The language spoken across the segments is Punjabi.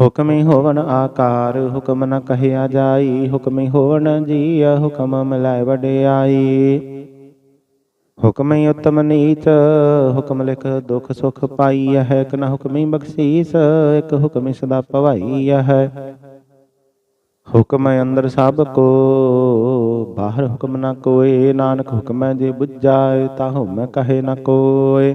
ਹੁਕਮੀ ਹੋਵਨ ਆਕਾਰ, ਹੁਕਮ ਨ ਕਹਿਆ ਜਾਈ, ਹੁਕਮੀ ਹੋਵਨ ਜੀਅ ਹੁਕਮ ਮਿਲਾਇ ਵਡਿਆਈ। ਹੁਕਮੀ ਉਤਮ ਨੀਚ, ਹੁਕਮ ਲਿਖ ਦੁਖ ਸੁਖ ਪਾਈ ਹੈ ਇਕ ਨ ਹੁਕਮੀ ਬਖਸ਼ੀਸ, ਇਕ ਹੁਕਮੀ ਸਦਾ ਪਵਾਈ ਹੈ ਹੁਕਮ ਅੰਦਰ ਸਭ ਕੋ, ਬਾਹਰ ਹੁਕਮ ਨ ਕੋਏ, ਨਾਨਕ ਹੁਕਮੈ ਜੇ ਬੁੱਝਾਏ ਤਾ ਹੁਮ ਕਹੇ ਨ ਕੋਏ।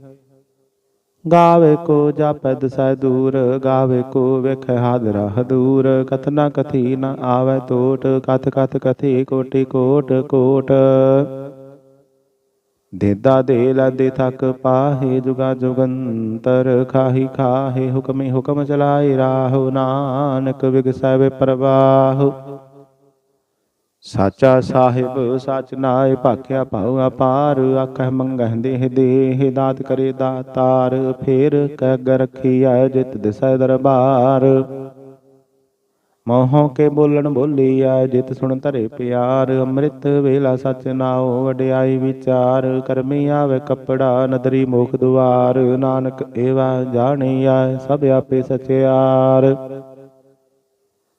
ਗਾਵੇ ਕੋ ਜਾਪੈ ਦਸੈ ਦੂਰ ਗਾਵੇ ਕੋ ਵੇਖੈ ਹਾਦਰਾ। ਹਦੂਰ ਕਥਨਾ ਕਥੀ ਨ ਆਵੈ ਟੋਟ ਕਥ ਕਥ ਕਥੀ ਕੋਟਿ ਕੋਟ ਕੋਟ। ਦੇਦਾ ਦੇ ਲਾਦੇ ਥਕ ਪਾਹੇ ਜੁਗਾ ਜੁਗੰਤਰ, ਖਾਹੀ ਖਾਹੇ ਹੁਕਮੇ ਹੁਕਮ ਚਲਾਏ ਰਾਹੁ ਨਾਨਕ ਵਿਗਸੈ ਵੇ ਪ੍ਰਵਾਹ। ਸਾਚਾ ਸਾਹਿਬ, ਸਚ ਨਾਏ ਭਾਖਿਆ ਭਾਉ ਅਪਾਰ ਆਖੈ ਮੰਗਹਿ ਦੇਹ ਦੇਹ, ਦਾਤ ਕਰੇ ਦਾਤਾਰ, ਫੇਰ ਕਹਿ ਗ ਰਖੀਐ ਜਿਤ ਦਿਸੈ ਦਰਬਾਰ। ਮੋਹੋਂ ਕੇ ਬੋਲਣ ਬੋਲੀਐ ਜਿਤ ਸੁਣ ਧਰੇ ਪਿਆਰ, ਅੰਮ੍ਰਿਤ ਵੇਲਾ ਸਚ ਨਾਉ ਵਡਿਆਈ ਵਿਚਾਰ, ਕਰਮੀ ਆਵੇ ਕਪੜਾ ਨਦਰੀ ਮੋਖ ਦੁਆਰ, ਨਾਨਕ ਏਵਾ ਜਾਣੀਐ ਸਭ ਆਪੇ ਸਚਿਆਰ।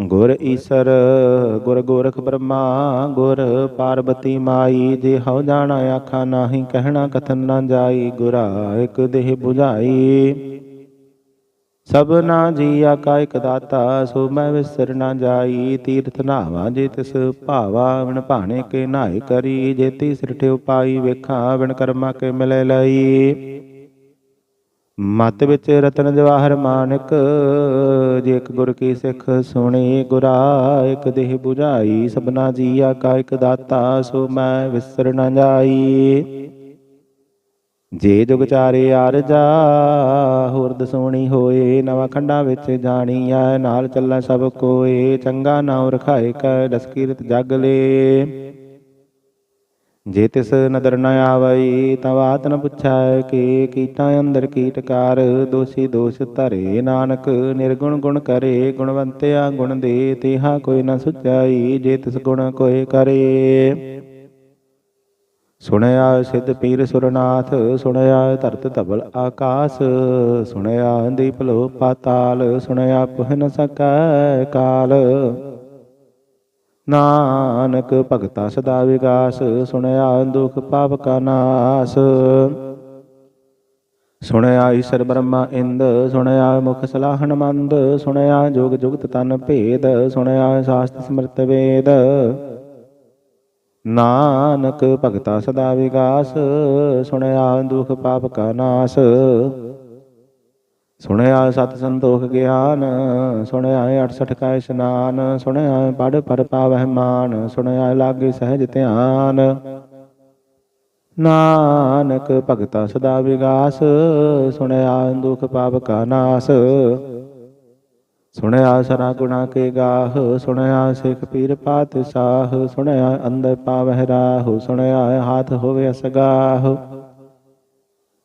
ਗੁਰ ਈਸਰ, ਗੁਰ ਗੋਰਖ ਬ੍ਰਹਮਾ, ਗੁਰ ਪਾਰਬਤੀ ਮਾਈ, ਜੇ ਹਉ ਜਾਣਾ ਆਖਾ ਨਾਹੀ, ਕਹਿਣਾ ਕਥਨ ਨਾ ਜਾਈ, ਗੁਰਾ ਇਕ ਦੇਹ 부ਝਾਈ ਸਭਨਾ ਜੀਆ ਕਾ ਇਕ ਦਾਤਾ, ਸੋ ਮੈਂ ਵਿਸਰ ਨਾ ਜਾਈ, ਤੀਰਥ ਨਾਵਾ ਜੇ ਤਿਸ ਭਾਵਾ ਵਿਣ ਭਾਣੇ ਕੇ ਨਾਏ ਕਰੀ ਜੇਤੀ ਸਿਰਠੇ ਉਪਾਈ ਵੇਖਾਂ ਵਿਣ ਕਰਮਾ ਕੇ ਮਿਲੇ ਲਈ। ਮਤ ਵਿੱਚ ਰਤਨ ਜਵਾਹਰ ਮਾਨਕ, ਜੇ ਇੱਕ ਗੁਰ ਕੀ ਸਿੱਖ ਸੁਣੀ ਗੁਰਾ, ਇੱਕ ਦੇਹ 부ਝਾਈ ਸਭਨਾ ਜੀਆ ਕਾ ਇੱਕ ਦਾਤਾ, ਸੋ ਮੈਂ ਵਿਸਰ ਨਾ ਜਾਈ। ਜੇ ਜੁਗ ਚਾਰੇ ਆਰਜਾ ਹੋਰ ਦਸੋਣੀ ਹੋਏ, ਨਵਾਂ ਖੰਡਾਂ ਵਿੱਚ ਜਾਣੀ ਆ ਨਾਲ ਚੱਲੈ ਸਭ ਕੋਏ, ਚੰਗਾ ਨਾਉ ਰਖਾਏ ਕੈ, ਦਸਕੀਰਤ ਜਗ ਲੇ। ਜੇ ਤਿਸ ਨਦਰ ਨ ਆਵਈ ਤਾਂ ਬਾਤ ਨ ਪੁੱਛੈ ਕਿ ਕੀਟਾਂ ਅੰਦਰ ਕੀਟਕਾਰ। ਦੋਸ਼ੀ ਦੋਸ਼ ਧਰੇ ਨਾਨਕ, ਨਿਰਗੁਣ ਗੁਣ ਕਰੇ, ਗੁਣਵੰਤਿਆ ਗੁਣ ਦੇ, ਤੇਹਾ ਕੋਈ ਨ ਸੁਝਾਈ ਜੇ ਤਿਸ ਗੁਣ ਕੋਈ ਕਰੇ। ਸੁਣਿਆ ਸਿੱਧ ਪੀਰ ਸੁਰਨਾਥ, ਸੁਣਿਆ ਧਰਤ ਧਵਲ ਆਕਾਸ। ਸੁਣਿਆ ਦੀਪ ਲੋ ਪਾਤਾਲ ਸੁਣਿਆ ਪੁਹ ਨ ਸਕੈ ਕਾਲ। ਨਾਨਕ ਭਗਤਾ ਸਦਾ ਵਿਗਾਸ, ਸੁਣਿਆ ਦੁਖ ਪਾਪ ਕਾ ਨਾਸ। ਸੁਣਿਆ ਈਸ਼ਰ ਬ੍ਰਹਮਾ ਇੰਦ, ਸੁਣਿਆ ਮੁਖ ਸਲਾਹਣ ਮੰਦ ਸੁਣਿਆ ਜੋਗ ਜੁਗਤ ਤਨ ਭੇਦ, ਸੁਣਿਆ ਸਾਸਤ ਸਮਰਤ ਵੇਦ। ਨਾਨਕ ਭਗਤਾ ਸਦਾ ਵਿਗਾਸ, ਸੁਣਿਆ ਦੁਖ ਪਾਪ ਕਾ ਨਾਸ। ਸੁਣਿਆ ਸਤ ਸੰਤੋਖ ਗਿਆਨ, ਸੁਣਿਆ 68 ਕਾ ਇਸ਼ਨਾਨ, ਸੁਣਿਆ ਪੜ ਪਰ ਪਾਵਹਿ ਮਾਨ, ਸੁਣਿਆ ਲਾਗੇ ਸਹਿਜ ਧਿਆਨ। ਨਾਨਕ ਭਗਤਾ ਸਦਾ ਵਿਗਾਸ, ਸੁਣਿਆ ਦੁਖ ਪਾਪ ਕਾ ਨਾਸ। ਸੁਣਿਆ ਸਰਾ ਗੁਣਾ ਕੇ ਗਾਹ, ਸੁਣਿਆ ਸਿੱਖ ਪੀਰ ਪਾਤਸ਼ਾਹ, ਸੁਣਿਆ ਅੰਦਰ ਪਾਵਹਿ ਰਾਹੁ, ਸੁਣਿਆ ਹਾਥ ਹੋਵੇ ਅਸਗਾਹ।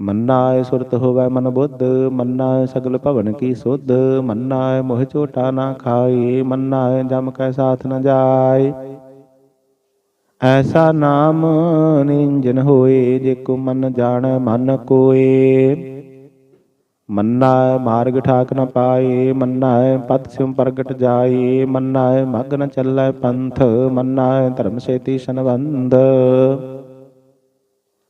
ਮੰਨਾਏ ਸੁਰਤ ਹੋਵੈ ਮਨ ਬੁੱਧ, ਮੰਨਾਏ ਸਗਲ ਭਵਨ ਕੀ ਸੁਧ, ਮੰਨਾਏ ਮੋਹ ਝੋਟਾ ਨਾ ਖਾਏ ਮੰਨਾਏ ਜਮ ਕੈ ਸਾਥ ਨ ਜਾਏ ਐਸਾ ਨਾਮ ਨਿਰੰਜਨ ਹੋਏ, ਜੇ ਕੋ ਮਨ ਜਾਣੈ ਮਨ ਕੋਏ। ਮੰਨਾ ਮਾਰਗ ਠਾਕ ਨ ਪਾਏ ਮੰਨਾ ਪਤ ਸਿਉ ਪ੍ਰਗਟ ਜਾਏ ਮੰਨਾ ਮਗਨ ਨ ਚੱਲੈ ਪੰਥ ਮੰਨਾ ਧਰਮ ਸੇਤੀ ਸੰਬੰਧ।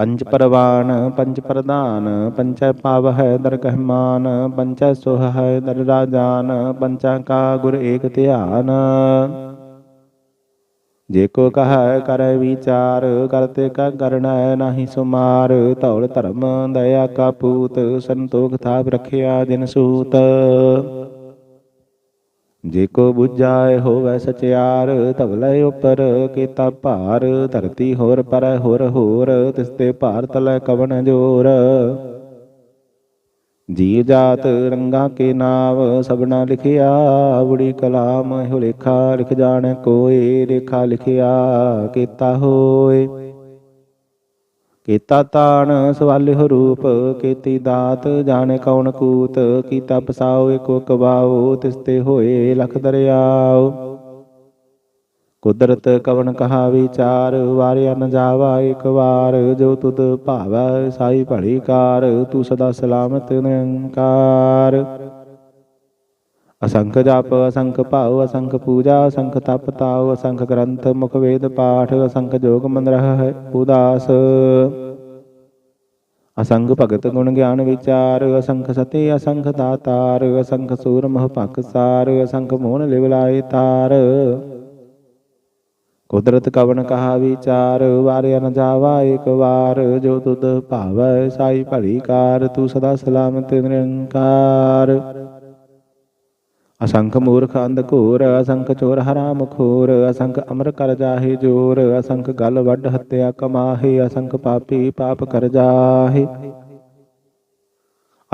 ਪੰਜ ਪਰਵਾਨ, ਪੰਜ ਪ੍ਰਧਾਨ ਪੰਚੈ ਪਾਵਹਿ ਦਰਗਹਿ ਮਾਨ ਪੰਚੈ ਹੈ ਦਰ ਰਾਜਾਨ ਪੰਚਾ ਕਾ ਗੁਰ ਏਕ ਧਿਆਨ। ਜੇ ਕੋ ਕਹੈ ਕਰੈ ਵਿਚਾਰ ਕਰਤੇ ਕਾ ਕਰਣੈ ਨਾਹੀ ਸੁਮਾਰ। ਧੌਲ ਧਰਮ ਦਇਆ ਕਾ ਪੂਤ, ਸੰਤੋਖ ਥਾਪ ਰਖਿਆ ਦਿਨ ਸੂਤ। ਜੇ ਕੋ 부ਝਾਏ ਹੋਵੈ ਸਚਿਆਰ ਧਵਲੇ ਉਪਰ ਕੀਤਾ ਭਾਰ। ਧਰਤੀ ਹੋਰ ਪਰ ਹੋਰ ਹੋਰ, ਤਿਸ ਤੇ ਭਾਰ ਤਲੈ ਕਵਣ ਜੋਰ। ਜੀ ਜਾਤ ਰੰਗਾ ਕੇ ਨਾਵ, ਸਭਨਾ ਲਿਖਿਆ, ਬੁੜੀ ਕਲਾਮ ਹੋ ਲੇਖਾ ਲਿਖ ਜਾਣ ਕੋਏ, ਲੇਖਾ ਲਿਖਿਆ ਕੀਤਾ ਹੋਏ। ਕੀਤਾ ਤਾਣ ਸਵਾਲਿਹੁ ਰੂਪ, ਕੀਤੀ ਦਾਤ, ਜਾਣੇ ਕੌਣ ਕੂਤ, ਕੀਤਾ ਪਸਾਓ ਏਕੋ ਕਵਾਓ ਤਿਸ ਹੋਏ ਲਖ ਦਰਿਆਓ। ਕੁਦਰਤ ਕਵਨ ਕਹਾ ਵਿਚਾਰ, ਵਾਰਿਆ ਨ ਜਾਵਾ ਇੱਕ ਵਾਰ, ਜੋ ਤੁਧ ਭਾਵੈ ਸਾਈ ਭਲੀ ਕਾਰ, ਤੂੰ ਸਦਾ ਸਲਾਮਤ ਨਿਰੰਕਾਰ। ਅਸੰਖ ਜਪ, ਅਸੰਖ ਭਾਉ, ਅਸੰਖ ਪੂਜਾ, ਅਸੰਖ ਤਪ ਤਾਉ, ਅਸੰਖ ਗ੍ਰੰਥ, ਮੁਖ ਵੇਦ ਪਾਠ, ਅਸੰਖ ਜੋਗ ਮੰਦਰਹ ਹੈ ਉਦਾਸ। ਅਸੰਖ ਭਗਤ ਗੁਣ ਗਿਆਨ ਵਿਚਾਰ, ਅਸੰਖ ਸਤੇ, ਅਸੰਖ ਦਾਤਾਰ, ਅਸੰਖ ਸੂਰ ਮਹ ਭਖਸਾਰ ਅਸੰਖ ਮੋਹਨ ਲਿਵ ਲਾਏ ਤਾਰ। ਕੁਦਰਤ ਕਵਨ ਕਹਾ ਵਿਚਾਰ, ਵਾਰਿਆ ਨ ਜਾਵਾ ਇੱਕ ਵਾਰ, ਜੋ ਤੁਧ ਭਾਵੈ ਸਾਈ ਭਲੀ ਕਾਰ, ਤੂੰ ਸਦਾ ਸਲਾਮਤ ਨਿਰੰਕਾਰ। ਅਸੰਖ ਮੂਰਖ ਅੰਧ ਘੋਰ, ਅਸੰਖ ਚੋਰ ਹਰਾਮ ਖੋਰ, ਅਸੰਖ ਅਮਰ ਕਰ ਜਾਹੇ ਜੋਰ, ਅਸੰਖ ਗਲ ਵੱਡ ਹੱਤਿਆ ਕਮਾਹੇ, ਅਸੰਖ ਪਾਪੀ ਪਾਪ ਕਰ ਜਾਹੇ।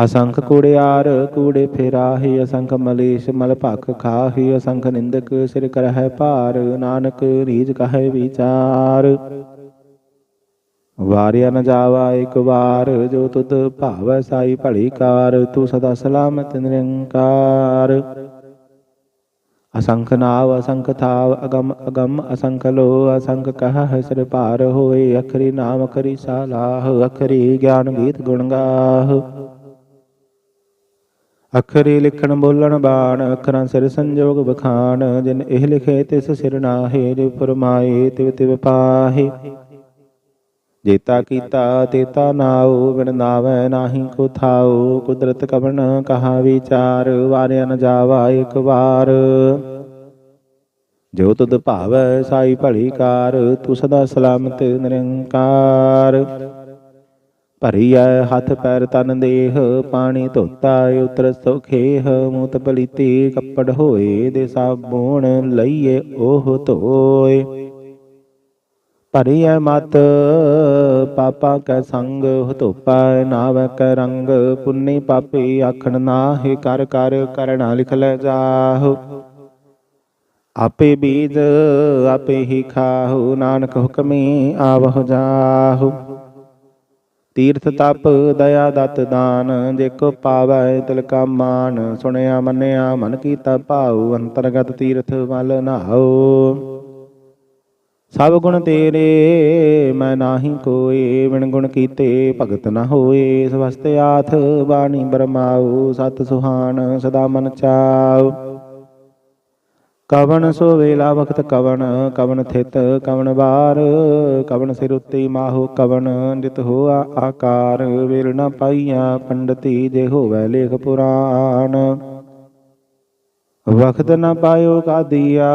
ਅਸੰਖ ਕੂੜਿਆਰ ਕੂੜੇ ਫੇਰਾਹੇ, ਅਸੰਖ ਮਲੇਸ਼ ਮਲ ਭਖ ਖਾਹੇ, ਅਸੰਖ ਨਿੰਦਕ ਸਿਰ ਕਰਹਿ ਭਾਰ, ਨਾਨਕ ਰੀਜ ਕਹੈ ਵਿਚਾਰ। ਵਾਰਿਆ ਨ ਜਾਵਾ ਇੱਕ ਵਾਰ, ਜੋ ਤੁਧ ਭਾਵੈ ਸਾਈ ਭਲੀ ਕਾਰ, ਤੂੰ ਸਦਾ ਸਲਾਮਤ ਨਿਰੰਕਾਰ। ਅਸੰਖ ਨਾਵ ਅਸੰਖ ਅਗਮ ਅਗਮ ਅਸੰਖ ਲੋ ਅਸੰਖ ਕਹ ਸਿਰ ਭਾਰ ਹੋਏ ਅਖਰੀ ਨਾਮ ਅਖਰੀ ਸਾਲਾਹ ਅਖਰੀ ਗਿਆਨ ਗੀਤ ਗੁਣ ਗਾਹ। ਅਖਰੀ ਲਿਖਣ ਬੋਲਣ ਬਾਣ ਅੱਖਰਾਂ ਸਿਰ ਸੰਜੋਗ ਬਖਾਨ ਜਿਨ ਇਹ ਲਿਖੇ ਤਿਸ ਸਿਰ ਨਾਹੇ ਜੋ ਫਰਮਾਏ ਤਿਵ ਤਿਵ ਪਾਹੇ। ਜੇਤਾ ਕੀਤਾ ਤੇਤਾ ਨਾਉ ਬਿਨ ਨਾਵੈ ਨਾਹੀ ਕੋ ਥਾਉ ਕੁਦਰਤ ਕਵਨ ਕਹਾ ਵਿਚਾਰ, ਵਾਰਿਆ ਨ ਜਾਵਾ ਇੱਕ ਵਾਰ। ਜੋ ਤੁਧ ਭਾਵੈ ਸਾਈ ਭਲੀ ਕਾਰ ਤੂੰ ਸਦਾ ਸਲਾਮਤ ਨਿਰੰਕਾਰ। ਭਰੀਐ ਹੱਥ ਪੈਰ ਤਨ ਦੇਹ, ਪਾਣੀ ਧੋਤਾ ਉਤਰ ਸੁਖੇਹ। ਮੂਤ ਪਲੀਤੀ ਕੱਪੜ ਹੋਏ ਦੇ ਸਾਬੂਣ, ਲਈਏ ਉਹ ਧੋਏ। ਭਰੀਐ ਮਤ। ਪਾਪਾ ਕੈ ਸੰਗ ਧੋਪਾ ਨਾਵ ਕੈ ਰੰਗ। ਪੁੰਨੀ ਪਾਪੀ ਆਖਣ ਨਾਹਿ ਕਰ ਕਰ ਕਰਣਾ ਲਿਖ ਲੈ ਜਾਹੁ। ਆਪੇ ਬੀਜ, ਆਪੇ ਹੀ ਖਾਹੁ। ਨਾਨਕ ਹੁਕਮੀ ਆਵਹੁ ਜਾਹੁ। ਤੀਰਥ ਤਪ, ਦਇਆ ਦਤ ਦਾਨ। ਜੇ ਕੋ ਪਾਵੈ ਤਿਲ ਕਾ ਮਾਨ। ਸੁਣਿਆ ਮੰਨਿਆ ਮਨ ਕੀਤਾ ਭਾਉ। ਅੰਤਰਗਤ ਤੀਰਥ ਮਲ ਨਾਉ। ਸਭ ਗੁਣ ਤੇਰੇ, ਮੈਂ ਨਾਹੀ ਕੋਏ ਵਿਣ ਗੁਣ ਕੀਤੇ ਭਗਤ ਨ ਹੋਏ। ਸਵਸਤ ਆਥ ਬਾਣੀ ਬਰਮਾਉ, ਸਤ ਸੁਹਾਨ ਸਦਾ ਮਨ ਚਾਉ। ਕਵਣ ਸੋ ਵੇਲਾ ਵਖਤ ਕਵਣ ਕਵਣ ਥਿਤ ਕਵਣ ਬਾਰ। ਕਵਣ ਸਿਰ ਉੱਤੇ ਮਾਹੋ ਕਵਨ ਜਿਤ ਹੋਆ ਆਕਾਰ। ਵੇਲ ਨ ਪਾਈਆ ਪੰਡਤੀ, ਜੇ ਹੋਵੇ ਲੇਖ ਪੁਰਾਣ। ਵਖਤ ਨਾ ਪਾਇਓ ਕਾਦੀਆ,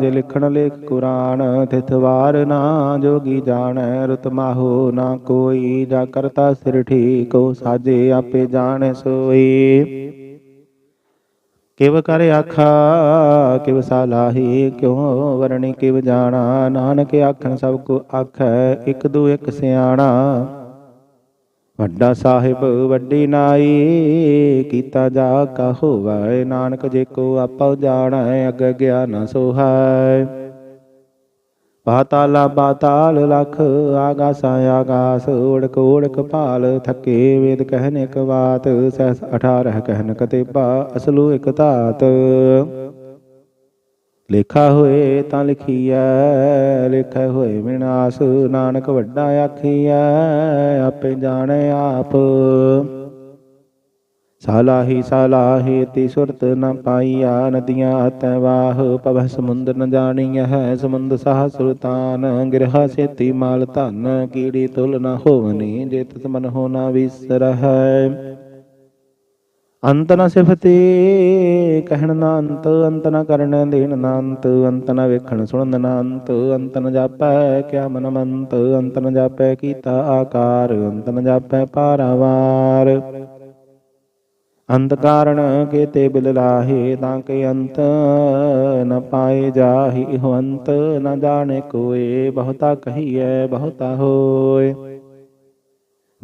ਜੇ ਲਿਖਣ ਲੇਖ ਕੁਰਾਨ, ਤਿਥ ਵਾਰ ਨਾ ਜੋਗੀ ਜਾਣੈ, ਰੁਤ ਮਾਹੋ ਨਾ ਕੋਈ, ਜਾ ਕਰਤਾ ਸਿਰ ਠੀਕੋ ਸਾਜੇ ਆਪੇ ਜਾਣੈ ਸੋਈ। ਕਿਵ ਕਰ ਆਖਾ, ਕਿਵ ਸਾਲਾਹੀ ਕਿਉ ਵਰਣੀ ਕਿਵ ਜਾਣਾ, ਨਾਨਕ ਆਖਣ ਸਭ ਕੋ ਆਖੈ, ਇਕ ਦੂ ਇਕ ਸਿਆਣਾ। ਵੱਡਾ ਸਾਹਿਬ ਵੱਡੀ ਨਾਈ, ਕੀਤਾ ਜਾ ਕਾ ਹੋਵੈ ਨਾਨਕ, ਜੇ ਕੋ ਆਪਉ ਜਾਣੈ, ਅਗ ਗਿਆਨ ਸੋਹੈ ਪਾਤਾਲਾ ਪਾਤਾਲ ਲਖ, ਆਗਾਸਾ ਆਗਾਸ ਓੜਕ ਓੜਕ ਭਾਲ, ਥਕੇ ਵੇਦ ਕਹਿਨ ਇਕ ਬਾਤ, ਸਹਿਸ 18 ਕਹਿਨ ਕਤੇਬਾ ਅਸਲੂ ਇਕ ਧਾਤ। ਲੇਖਾ ਹੋਏ ਤਾਂ ਲਿਖੀਐ, ਲੇਖਾ ਹੋਏ ਵਿਨਾਸ਼ ਨਾਨਕ ਵੱਡਾ ਆਖੀਐ, ਆਪੇ ਜਾਣੈ ਆਪ। ਸਾਲਾਹੀ ਸਾਲਾਹੀ ਤੀ ਸੁਰਤ ਨ ਪਾਈਆ, ਨਦੀਆਂ ਤੈ ਵਾਹ ਪਵ ਸਮੁੰਦਰ ਨ ਜਾਣੀਐ ਹੈ ਸਮੁੰਦ ਸਾਹ ਸੁਲਤਾਨ। ਗਿਰਹਾ ਸੇਤੀ ਮਾਲ ਧਨ, ਕੀੜੀ ਤੁਲ ਨ ਹੋਵਨੀ, ਜੇ ਤਿਸ ਮਨ ਹੋ ਨ ਵਿਸਰਹਿ। ਅੰਤ ਨ ਸਿਫਤੇ, ਕਹਿਣ ਨਾ ਅੰਤ ਅੰਤ ਨ ਕਰਨ ਦੇਣ ਨਾ ਅੰਤ ਅੰਤ ਨ ਵੇਖਣ ਸੁਣਨ ਨਾ ਅੰਤ ਅੰਤ ਨ ਜਾਪੈ ਕਿਆ ਮਨ ਮੰਤ ਅੰਤ ਨ ਜਾਪੈ ਕੀਤਾ ਆਕਾਰ, ਅੰਤ ਨ ਜਾਪੈ ਪਾਰਾਵਾਰ। ਅੰਤ ਕਾਰਣ ਕੇਤੇ ਬਿਲ ਲਾਹੇ, ਤਾਂ ਕੇ ਅੰਤ ਨ ਪਾਏ ਜਾਹੀ, ਇਹੋ ਅੰਤ ਨ ਜਾਣੇ ਕੋਏ, ਬਹੁਤਾ ਕਹੀਐ, ਬਹੁਤਾ ਹੋਏ।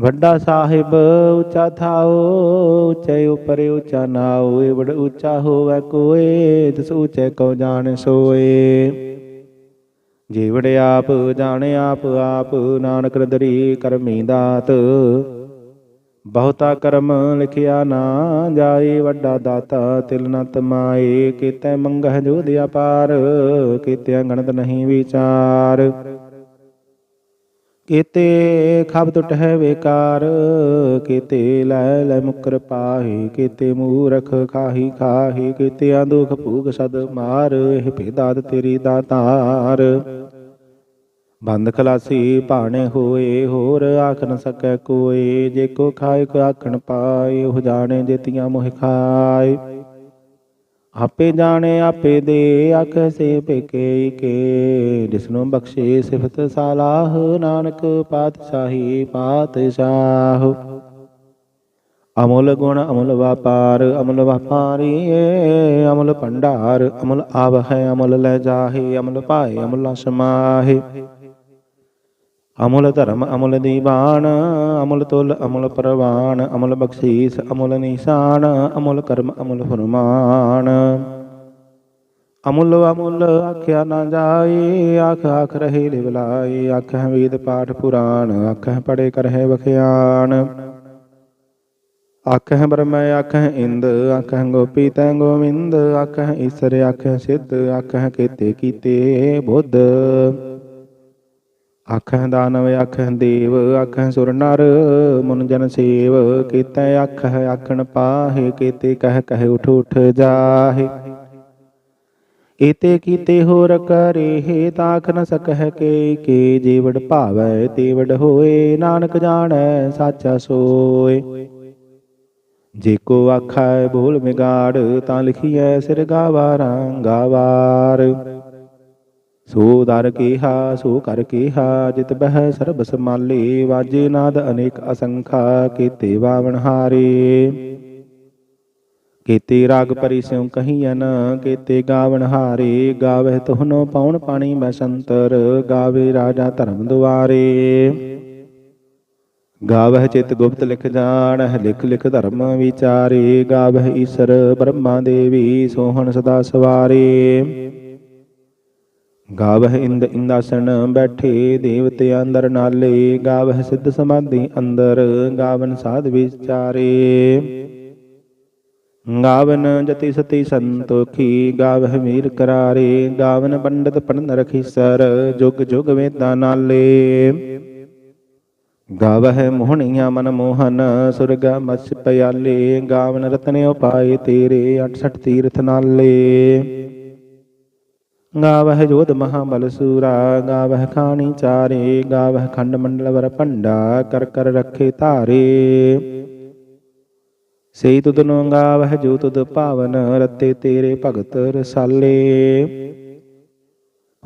ਵੱਡਾ ਸਾਹਿਬ ਉੱਚਾ ਥਾਓ ਉੱਚੇ ਉਪਰੇ ਉੱਚਾ ਨਾਉ, ਏ ਬੜ ਉੱਚਾ ਹੋਵੇ ਕੋਏ, ਤਿਸ ਉੱਚੇ ਕੋ ਜਾਣ ਸੋਏ। ਜੀਵੜ ਆਪ ਜਾਣੇ ਆਪ ਆਪ ਨਾਨਕ ਰਦਰੀ ਕਰਮੀ ਦਾਤ। ਬਹੁਤਾ ਕਰਮ ਲਿਖਿਆ ਨਾ ਜਾਏ, ਵੱਡਾ ਦਾਤਾ ਤਿਲ ਨ ਤਮਾਏ। ਕੀਤੇ ਮੰਗਹ ਦਿਆ ਪਾਰ, ਕੀਤੇ ਗਣਤ ਨਹੀਂ ਵਿਚਾਰ। ਕੀਤੇ ਖਬ ਟੁੱਟ ਹੈ ਵੇਕਾਰ ਕੀਤੇ ਲੈ ਲੈ ਮੁਕਰ ਪਾਹੀ, ਕੀਤੇ ਮੂਰਖ ਖਾਹੀ ਖਾਹੀ ਕੀਤੇ ਦੁਖ ਭੂਖ ਸਦ ਮਾਰ, ਇਹ ਭੇਦਾਤ ਤੇਰੀ ਦਾਤਾਰ ਬੰਦ ਖਲਾਸੀ ਭਾਣੇ ਹੋਏ, ਹੋਰ ਆਖ ਨ ਸਕੈ ਕੋਏ ਜੇ ਕੋ ਖਾਏ ਕੋ ਆਖਣ ਪਾਏ, ਉਹ ਜਾਣੇ ਜੇਤੀਆਂ ਮੋਹ ਖਾਏ। ਆਪੇ ਜਾਣੇ, ਆਪੇ ਦੇ ਆਖ ਸੇ ਪੇਕੇ ਕੇ ਜਿਸਨੂੰ ਬਖਸ਼ੇ ਸਿਫਤ ਸਾਲਾਹ, ਨਾਨਕ ਪਾਤਸ਼ਾਹੀ ਪਾਤਸ਼ਾਹ। ਅਮੁੱਲ ਗੁਣ, ਅਮਲ ਵਪਾਰ, ਅਮਲ ਵਪਾਰੀ ਅਮਲ ਭੰਡਾਰ, ਅਮਲ ਆਵ ਹੈ, ਅਮਲ ਲੈ ਜਾਹੇ, ਅਮਲ ਪਾਏ ਅਮੁੱਲ ਸਮਾਹੇ ਅਮੁੱਲ ਧਰਮ, ਅਮੁੱਲ ਦੀਵਾਨ, ਅਮੁੱਲ ਤੁਲ, ਅਮੁੱਲ ਪ੍ਰਵਾਨ, ਅਮਲ ਬਖਸ਼ੀਸ, ਅਮੁੱਲ ਨਿਸ਼ਾਨ, ਅਮੁੱਲ ਕਰਮ, ਅਮੁੱਲ ਫਰਮਾਨ। ਅਮੁੱਲ ਅਮੁੱਲ ਆਖਿਆ ਨਾ ਜਾਏ ਆਖ ਆਖ ਰਹੇ ਲਿਵਲਾਏ ਆਖਹਿ ਵੇਦ ਪਾਠ ਪੁਰਾਣ, ਆਖਹਿ ਪੜੇ ਕਰਹਿ ਵਖਿਆਨ ਆਖਹਿ ਬ੍ਰਹਮ, ਆਖਹਿ ਇੰਦ, ਆਖਹਿ ਗੋਪੀ ਤੈ ਗੋਵਿੰਦ, ਆਖਹਿ ਈਸਰ, ਆਖਹਿ ਸਿੱਧ, ਆਖਹਿ ਕੀਤੇ ਕੀਤੇ ਬੁੱਧ। ਆਖਹਿ ਦਾਨਵ, ਆਖਹਿ ਦੇਵ, ਆਖਹਿ ਸੁਰ ਨਰ, ਮੁਨ ਜਨ ਸੇਵ, ਕੀਤੇ ਆਖਹਿ, ਆਖਣ ਪਾਹੇ, ਕੀਤੇ ਕਹਿ ਕਹਿ ਉਠ ਉਠ ਜਾਹੇ। ਏਤੇ ਕੀਤੇ ਹੋਰ ਕਰੇ, ਤਾਖ ਨ ਸਕਹਿ ਕੇ ਕੇ ਜੀਵੜ ਭਾਵੈ, ਤੇਵੜ ਹੋਏ, ਨਾਨਕ ਜਾਣੈ, ਸਾਚਾ ਸੋਏ। ਜੇ ਕੋ ਆਖੈ, ਬੋਲ ਮਿਗਾੜ ਤਾਂ ਲਿਖੀਐ ਸਿਰ ਗਾਵਾਰਾਂ ਗਾਵਾਰ। ਸੋ ਦਰ ਕੀਹਾ, ਸੋ ਕਰ ਕੀਹਾ, ਜਿਤ ਬਹਿ ਸਰਬ ਸਮਾਲੇ ਵਾਜੇ ਨਾਦ ਅਨੇਕ ਅਸੰਖਾ, ਕੀਤੇ ਬਾਵਨ ਹਾਰੇ। ਕੀਤੇ ਰਾਗ ਪਰੀ ਸਿਉ ਕਹੀਐਨ, ਕੀਤੇ ਗਾਵਨ ਹਾਰੇ ਗਾਵੇ ਤੁਹਨੋ ਪਉਣ ਪਾਣੀ ਮੈਂ ਸੰਤਰ, ਗਾਵੇ ਰਾਜਾ ਧਰਮ ਦੁਆਰੇ। ਗਾਵਹਿ ਚਿਤ ਗੁਪਤ ਲਿਖ ਜਾਣਹਿ, ਲਿਖ ਲਿਖ ਧਰਮ ਵਿਚਾਰੇ, ਗਾਵਹਿ ਈਸ਼ਰ ਬ੍ਰਹਮਾ ਦੇਵੀ ਸੋਹਣ ਸਦਾ ਸਵਾਰੇ। ਗਾਵਹਿ ਇੰਦ ਇੰਦਾਸਨ ਬੈਠੇ ਦੇਵਤੇ ਅੰਦਰ ਨਾਲੇ, ਗਾਵਹਿ ਸਿੱਧ ਸਮਾਧੀ ਅੰਦਰ, ਗਾਵਨ ਸਾਧ ਵਿਚਾਰੇ। ਗਾਵਨ ਜਤੀ ਸਤੀ ਸੰਤੋਖੀ, ਗਾਵਹਿ ਮੀਰ ਕਰਾਰੇ, ਗਾਵਨ ਪੰਡਤ ਪੜਨ ਰਖੀ ਸਰ ਜੁਗ ਜੁਗ ਵੇਦਾਂ ਨਾਲੇ। ਗਾਵਹਿ ਮੋਹਣੀਆਂ ਮਨ ਮੋਹਨ, ਸੁਰਗ ਮਸ ਪਿਆਲੇ, ਗਾਵਨ ਰਤਨ ਉਪਾਏ ਤੇਰੇ 68 ਤੀਰਥ ਨਾਲੇ। ਗਾਵਹਿ ਜੋਧ ਮਹਾਬਲ ਸੂਰਾ, ਗਾਵਹਿ ਖਾਣੀ ਚਾਰੇ, ਗਾਵਹਿ ਖੰਡ ਮੰਡਲ ਵਰ ਭੰਡਾ, ਕਰ ਕਰ ਰੱਖੇ ਧਾਰੇ। ਸਈ ਤੁਧ ਨੂੰ ਗਾਵਹਿ ਜੋ ਤੁਧ ਭਾਵਨ, ਰਤੇ ਤੇਰੇ ਭਗਤ ਰਸਾਲੇ।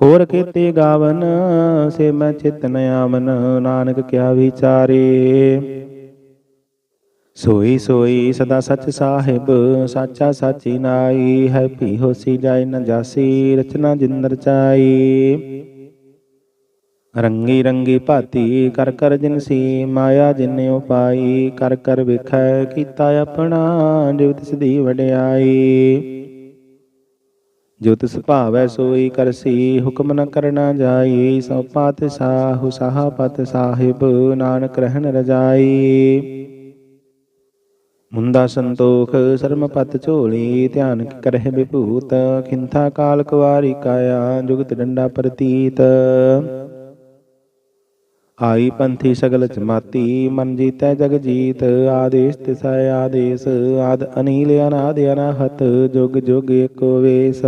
ਹੋਰ ਕੀਤੇ ਗਾਵਨ, ਸੇ ਮੈਂ ਚਿਤ ਨ ਆਵਨ, ਨਾਨਕ ਕਿਆ ਵਿਚਾਰੇ। ਸੋਈ ਸੋਈ ਸਦਾ ਸਚ ਸਾਹਿਬ, ਸਾਚਾ ਸਾਚੀ ਨਾਈ ਹੈ ਭੀ ਹੋਸੀ ਜਾਏ ਨ ਜਾਸੀ, ਰਚਨਾ ਜਿੰਦਰ ਚਾਈ। ਰੰਗੀ ਰੰਗੀ ਭਾਤੀ ਕਰ ਕਰ ਜਿਨਸੀ ਮਾਇਆ ਜਿਨੇ ਉਪਾਈ ਕਰ ਕਰ ਵਿਖੈ ਕੀਤਾ ਆਪਣਾ ਜਿਵ ਤਿਸ ਦੀ ਵਡਿਆਈ। ਜੋ ਤਿਸ ਭਾਵੈ ਸੋਈ ਕਰਸੀ ਹੁਕਮ ਨ ਕਰਨਾ ਜਾਈ, ਸੋ ਪਾਤ ਸਾਹੁ ਸਾਹ ਪਤ ਸਾਹਿਬ, ਨਾਨਕ ਰਹਿਣ ਰਜਾਈ। ਮੁੰਦਾ ਸੰਤੋਖ ਸਰਮ ਪਤ ਝੋਲੀ, ਧਿਆਨ ਕਰਹਿ ਵਿਭੂਤ, ਖਿੰਥਾ ਕਾਲ ਕੁਵਾਰੀ ਕਾਇਆ, ਜੁਗਤ ਡੰਡਾ ਪ੍ਰਤੀਤ। ਆਈ ਪੰਥੀ ਸਗਲ ਜਮਾਤੀ, ਮਨ ਜੀਤੈ ਜਗ ਜੀਤ, ਆਦੇਸ਼ ਤਿਸੈ ਆਦੇਸ਼, ਆਦ ਅਨੀਲ ਅਨਾਦ ਅਨਾਹਤ, ਜੁਗ ਜੁਗ ਏਕੋ ਵੇਸ।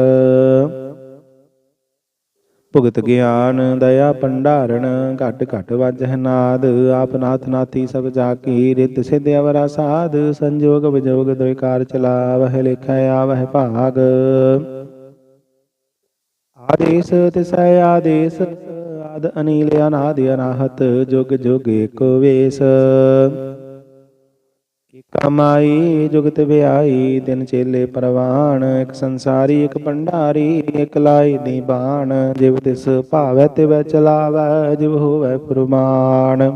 ਭੁਗਤ ਗਿਆਨ ਦਇਆ ਭੰਡਾਰਣ ਘਟ ਘਟ ਵਜਹ ਨਾਦ, ਆਪ ਨਾਥ ਨਾਥੀ ਸਭ ਜਾ ਕੀ ਰਿਤ ਸਿਧ ਅਵਰਾ ਸਾਧ, ਸੰਜੋਗ ਵਿਜੋਗ ਦੁਇਕਾਰ ਚਲਾਵਹਿ ਲਿਖੈ ਆਵਹਿ ਭਾਗ। ਆਦੇਸ਼ ਤਿਸੈ ਆਦੇਸ਼, ਆਦ ਅਨੀਲ ਅਨਾਦ ਅਨਾਹਤ, ਜੁਗ ਜੁਗ ਏਕੋ ਵੇਸ। ਕਮਾਈ, ਜੁਗਤ ਵਿਆਈ, ਦਿਨ ਚੇਲੇ ਪਰਵਾਨ ਇੱਕ ਸੰਸਾਰੀ, ਇੱਕ ਭੰਡਾਰੀ, ਇੱਕ ਲਾਈ ਦੀ ਬਾਣ, ਜਿਵ ਤਿਸ ਭਾਵੈ ਤਿਵੈ ਚਲਾਵੈ, ਜਿਵ ਹੋਵੈ ਪ੍ਰਮਾਣ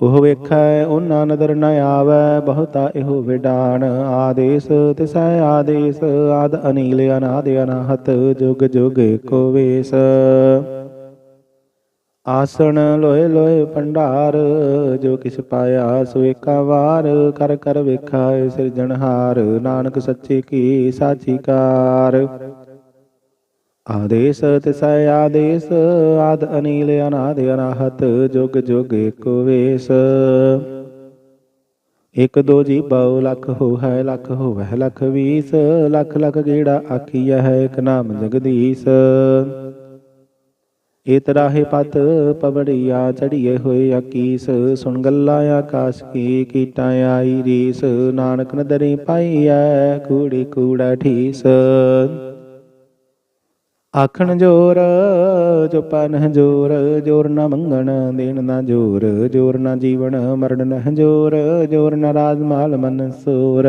ਉਹ ਵੇਖੈ, ਉਹਨਾਂ ਨਦਰ ਨ ਆਵੈ, ਬਹੁਤਾ ਇਹੋ ਵਿਡਾਣ। ਆਦੇਸ਼ ਤਿਸੈ ਆਦੇਸ਼, ਆਦ ਅਨੀਲ ਅਨਾਦ ਅਨਾਹਤ, ਜੁਗ ਜੁਗ ਏਕੋ ਵੇਸ। ਆਸਣ ਲੋਏ ਲੋਏ ਭੰਡਾਰ, ਜੋ ਕਿਛ ਪਾਇਆ ਸੋ ਏਕਾ ਵਾਰ, ਕਰ ਕਰ ਵੇਖਾ ਸਿਰਜਣਹਾਰ ਨਾਨਕ ਸੱਚੇ ਕੀ ਸਾਚੀਕਾਰ। ਆਦੇਸ਼ ਤਿਸੈ ਆਦੇਸ਼, ਆਦ ਅਨੀਲ ਅਨਾਦ ਅਨਾਹਤ, ਜੁਗ ਜੁਗ ਏਕੋ ਵੇਸ। ਇਕ ਦੋ ਜੀ ਬਹੁ ਲਖ ਹੋ ਹੈ ਲਖ ਹੋਵੈ ਲਖ ਵੀਸ, ਲਖ ਲਖ ਗੇੜਾ ਆਖੀਐ ਹੈ ਇਕ ਨਾਮ ਜਗਦੀਸ਼। ਏਤ ਰਾਹੇ ਪਤ ਪਵੜੀਆ ਚੜੀਏ ਹੋਏ ਆਕੀਸ ਸੁਣ ਗੱਲਾਂ ਆਕਾਸ਼ ਕੀ ਕੀਟਾਂ ਆਈ ਰੀਸ, ਨਾਨਕ ਨਦਰੀ ਪਾਈਐ ਕੂੜੀ ਕੂੜਾ ਠੀਸ। ਆਖਣ ਜੋਰ ਚੁਪਨ ਜੋਰ ਜੋਰ ਨਾ ਮੰਗਣ, ਦੇਣ ਨਾ ਜੋਰ ਜੋਰ ਨਾ ਜੀਵਨ, ਮਰਨ ਨਾ ਜੋਰ ਜੋਰ ਨਾ ਰਾਜ ਮਾਲ ਮਨ ਸੋਰ।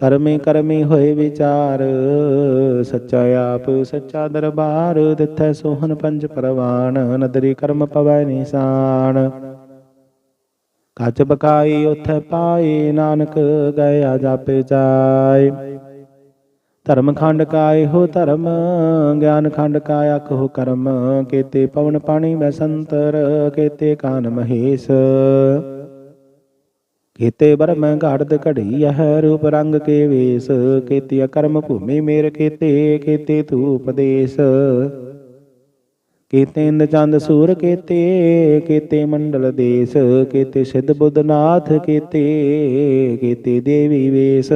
ਕਰਮੇ ਕਰਮੇ ਹੋਏ ਵਿਚਾਰ, ਸੱਚਾ ਆਪ, ਸੱਚਾ ਦਰਬਾਰ, ਦਿੱਥੈ ਸੋਹਨ ਪੰਜ ਪਰਵਾਨ, ਨਦਰੀ ਕਰਮ ਪਵੈ ਨਿਸ਼ਾਨ। ਕੱਚ ਬਕਾਈ ਉਥੈ ਪਾਈ, ਨਾਨਕ ਗਿਆ ਜਾਪੇ ਜਾਏ। ਧਰਮ ਖੰਡ ਕਾਏ ਹੋ ਧਰਮ, ਗਿਆਨ ਖੰਡ ਕਾਇਆ ਕੋ ਕਰਮ, ਕੇਤੇ ਪਵਨ ਪਾਣੀ ਮੈਂ ਸੰਤਰ, ਕੇਤੇ ਕਾਨ ਮਹੇਸ਼। ਕੀਤੇ ਬਰਮ ਘਾੜਦ ਘੜੀ ਹੈ ਰੂਪ ਰੰਗ ਕੇ ਵੇਸ ਕੀਤੀ ਕਰਮ ਭੂਮੀ ਮੇਰ ਕੀਤੇ ਕੀਤੇ ਤੂ ਉਪਦੇਸ਼ ਕੀਤੇ ਇੰਦ ਚੰਦ ਸੂਰ ਕੀਤੇ ਕੀਤੇ ਮੰਡਲ ਦੇਸ। ਕੀਤੇ ਸਿੱਧ ਬੁੱਧ ਨਾਥ ਕੀਤੇ ਕੀਤੇ ਦੇਵੀ ਵੇਸ।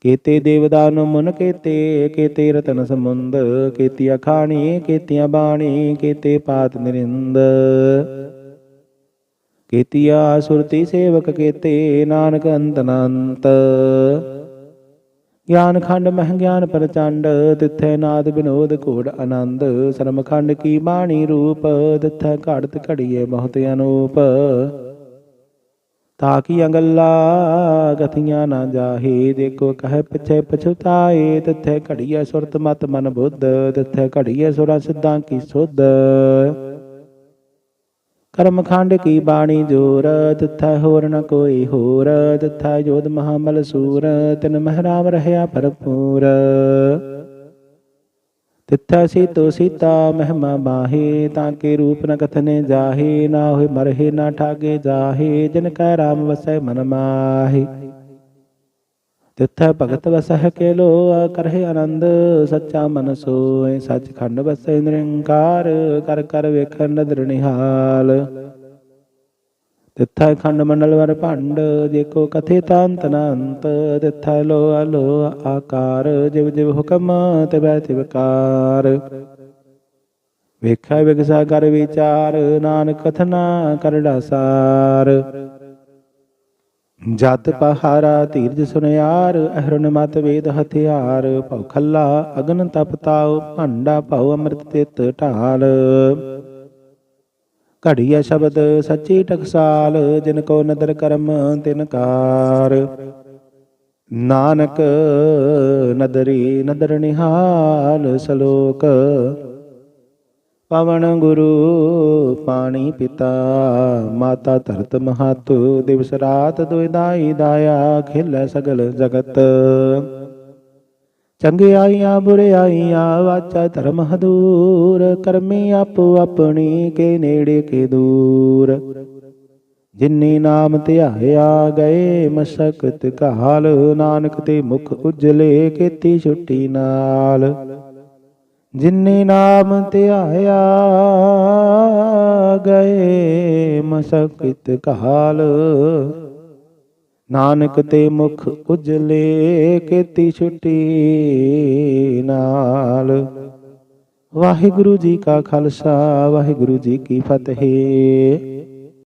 ਕੀਤੇ ਦੇਵਦਾਨ ਮੁਨ ਕੀਤੇ ਕੀਤੇ ਰਤਨ ਸਮੁੰਦ ਕੀਤੀਆਂ ਖਾਣੀ ਕੀਤੀਆਂ ਬਾਣੀ ਕੀਤੇ ਪਾਤ ਨਿਰਿੰਦ। ਕੀਤੀਆ ਸੁਰਤੀ ਸੇਵਕ ਕੀਤੇ ਨਾਨਕ ਅੰਤ ਅਨੰਤ ਗਿਆਨ ਖੰਡ ਮਹਿ ਗਿਆਨ ਪ੍ਰਚੰਡ, ਤਿੱਥੈ ਨਾਦ ਬਿਨੋਦ ਘੋੜ ਆਨੰਦ। ਸਰਮ ਖੰਡ ਕੀ ਬਾਣੀ ਰੂਪ, ਤਿੱਥੈ ਘੜਤ ਘੜੀਏ ਬਹੁਤ ਅਨੂਪ। ਤਾਂ ਕੀ ਅੰਗਲਾ ਗਤੀਆਂ ਨਾ ਜਾਹੇ, ਦੇਖੋ ਕਹੇ ਪਿਛੇ ਪਛਤਾਏ। ਤਿੱਥੇ ਘੜੀਏ ਸੁਰਤ ਮਤ ਮਨ ਬੁੱਧ, ਤਿੱਥੇ ਘੜੀਏ ਸੁਰਾ ਸਿੱਧਾਂ ਕੀ ਸੁਧ। ਕਰਮ ਖੰਡ ਕੀ ਬਾਣੀ ਜੋਰ ਤਿੱਥੈ ਹੋਰ ਨ ਕੋਈ ਹੋਰ ਤਿੱਥੈ ਜੋਧ ਮਹਾਮਲ ਸੂਰ ਤਿਨ ਮਹਿਰਾਮ ਰਹਿਆ ਭਰਪੂਰ। ਤਿੱਥੈ ਸੀਤੋ ਸੀਤਾ ਮਹਿਮਾ ਬਾਹੇ ਤਾਂ ਕੇ ਰੂਪ ਨ ਕਥਨੇ ਜਾਹੇ? ਨਾ ਹੋਏ ਮਰਹੇ, ਨਾ ਠਾਗੇ ਜਾਹੇ। ਜਿਨ ਕੈ ਰਾਮ ਵਸੈ ਮਨ ਮਾਹੇ। ਤਿੱਥੈ ਭਗਤ ਵਸਹਿ ਕੇ ਲੋ ਕਰਹਿ ਆਨੰਦ, ਸੱਚਾ ਮਨ ਸੋਏ ਸੱਚ ਖੰਡ ਵਸੈ ਨਿਰੰਕਾਰ, ਕਰ ਕਰ ਵੇਖਣ ਨਦਰ ਨਿਹਾਲ। ਤਿੱਥੈ ਖੰਡ ਮੰਡਲ ਵਰ ਭੰਡ ਜੇਕੋ ਕਥੇ ਤਾਂਤ ਅਨੰਤ ਤਿੱਥੈ ਲੋ ਅਲੋ ਆਕਾਰ, ਜਿਵ ਜਿਵ ਹੁਕਮ ਤਿਵੈ ਤਿਵਕਾਰ ਵੇਖੈ ਵਿਗਸਾ ਕਰ ਵਿਚਾਰ, ਨਾਨਕ ਕਥਨਾ ਕਰੜਾ ਸਾਰ। ਜਤ ਪਹਾਰਾ ਧੀਰਜ ਸੁਨਿਆਰ ਅਹਰਨ ਮਤ ਵੇਦ ਹਥਿਆਰ, ਭਉ ਖੱਲਾ ਅਗਨ ਤਪ ਤਾਉ, ਭਾਂਡਾ ਭਉ ਅੰਮ੍ਰਿਤ ਤਿਤ ਢਾਲ। ਘੜੀਆ ਸ਼ਬਦ ਸੱਚੀ ਟਕਸਾਲ, ਜਿਨ ਕੋ ਨਦਰ ਕਰਮ ਤਿਨ ਕਾਰ। ਨਾਨਕ ਨਦਰੀ ਨਦਰ ਨਿਹਾਲ, ਸਲੋਕ ਪਵਨ ਗੁਰੂ ਪਾਣੀ ਪਿਤਾ, ਮਾਤਾ ਧਰਤ ਮਹਾਤੁ, ਦਿਵਸ ਰਾਤ ਦੁਇਦਾਈ ਦਾਇਆ, ਖਿਲ ਸਗਲ ਜਗਤ। ਚੰਗਿਆਈਆਂ ਬੁਰਿਆਈਆਂ ਵਾਚਾ ਧਰਮ ਹਦੂਰ, ਕਰਮੀ ਆਪੋ ਆਪਣੀ, ਕੇ ਨੇੜੇ ਕੇ ਦੂਰ। ਜਿਨੀ ਨਾਮ ਧਿਆਇਆ ਗਏ, ਮਸਕਤ ਕਾਲ ਨਾਨਕ ਤੇ ਮੁਖ ਉਜਲੇ ਕੀਤੀ ਛੁੱਟੀ ਨਾਲ। ਜਿਨੇ ਨਾਮ ਧਿਆਇਆ ਗਏ, ਮਸਕਿਤ ਕਾਲ ਨਾਨਕ ਤੇ ਮੁਖ ਉਜਲੇ ਕੀਤੀ ਛੁੱਟੀ ਨਾਲ। ਵਾਹਿਗੁਰੂ ਜੀ ਕਾ ਖਾਲਸਾ, ਵਾਹਿਗੁਰੂ ਜੀ ਕੀ ਫਤਿਹ।